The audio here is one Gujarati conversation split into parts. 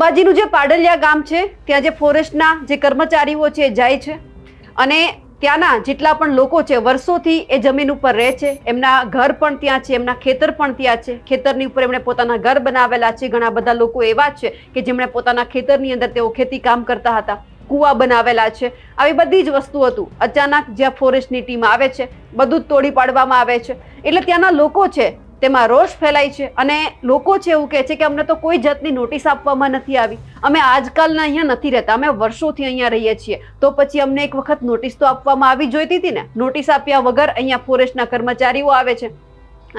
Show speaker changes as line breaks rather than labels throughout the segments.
અંબાજીનું જે પાડલિયા ગામ છે, ત્યાં જે ફોરેસ્ટના જે કર્મચારીઓ છે, જાય છે. અને ત્યાંના જેટલા પણ લોકો છે, વર્ષોથી એ જમીન ઉપર રહે છે. એમના ઘર પણ ત્યાં છે, એમના ખેતર પણ ત્યાં છે. ખેતરની ઉપર એમણે પોતાના ઘર બનાવેલા છે. ઘણા બધા લોકો એવા છે કે જેમણે પોતાના ખેતરની અંદર તેઓ ખેતી કામ કરતા હતા, કૂવા બનાવેલા છે. આવી બધી જ વસ્તુ હતું. અચાનક જ્યાં ફોરેસ્ટની ટીમ આવે છે, બધું જ તોડી પાડવામાં આવે છે. એટલે ત્યાંના લોકો છે તેમાં રોષ ફેલાય છે અને લોકો છે એવું કહે છે કે અમને તો કોઈ જાતની નોટિસ આપવામાં નથી આવી. અમે આજકાલના અહીંયા નથી રહેતા. અમે વર્ષોથી અહીંયા રહીએ છીએ. તો પછી અમને એક વખત નોટિસ તો આપવામાં આવી જોઈતી હતી ને? નોટિસ આપ્યા વગર અહીંયા ફોરેસ્ટના કર્મચારીઓ આવે છે.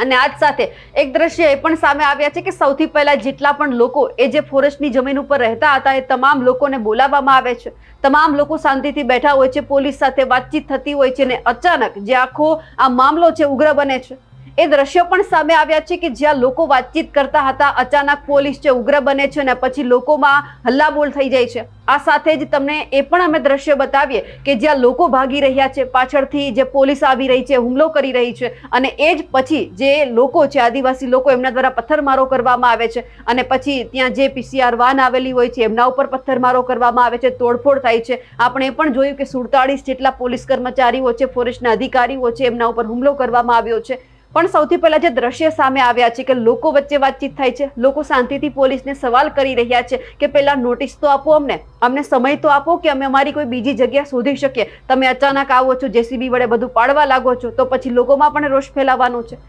અને આજ સાથે એક દ્રશ્ય એ પણ સામે આવ્યા છે કે સૌથી પહેલા જેટલા પણ લોકો એ જે ફોરેસ્ટની જમીન ઉપર રહેતા હતા એ તમામ લોકોને બોલાવવામાં આવે છે. તમામ લોકો શાંતિથી બેઠા હોય છે. પોલીસ સાથે વાતચીત થતી હોય છે ને અચાનક જે આખો આ મામલો છે ઉગ્ર બને છે. એ દ્રશ્યો પણ સામે આવ્યા છે કે જ્યાં લોકો વાતચીત કરતા હતા. અચાનક પોલીસ છે ઉગ્ર બને છે અને પછી લોકોમાં હલ્લાબોલ થઈ જાય છે. આ સાથે જ તમને એ પણ અમે દ્રશ્ય બતાવીએ કે જ્યાં લોકો ભાગી રહ્યા છે, પાછળથી જે પોલીસ આવી રહી છે, હુમલો કરી રહી છે અને એ જ પછી જે લોકો છે, આદિવાસી લોકો એમના દ્વારા પથ્થરમારો કરવામાં આવે છે અને પછી ત્યાં જે પીસીઆર વાન આવેલી હોય છે, એમના ઉપર પથ્થરમારો કરવામાં આવે છે, તોડફોડ થાય છે. આપણે એ પણ જોયું કે સુડતાળીસ જેટલા પોલીસ કર્મચારીઓ છે, ફોરેસ્ટના અધિકારીઓ છે, એમના ઉપર હુમલો કરવામાં આવ્યો છે. પણ સૌથી પહેલા જે દ્રશ્ય સામે આવ્યા છે કે લોકો વચ્ચે વાતચીત થાય છે, લોકો શાંતિથી પોલીસને સવાલ કરી રહ્યા છે કે પહેલા નોટિસ તો આપો અમને અમને સમય તો આપો કે અમે અમારી કોઈ બીજી જગ્યા શોધી શકીએ. તમે અચાનક આવો છો, જેસીબી વડે બધું પાડવા લાગો છો, તો પછી લોકોમાં પણ રોષ ફેલાવાનો છે.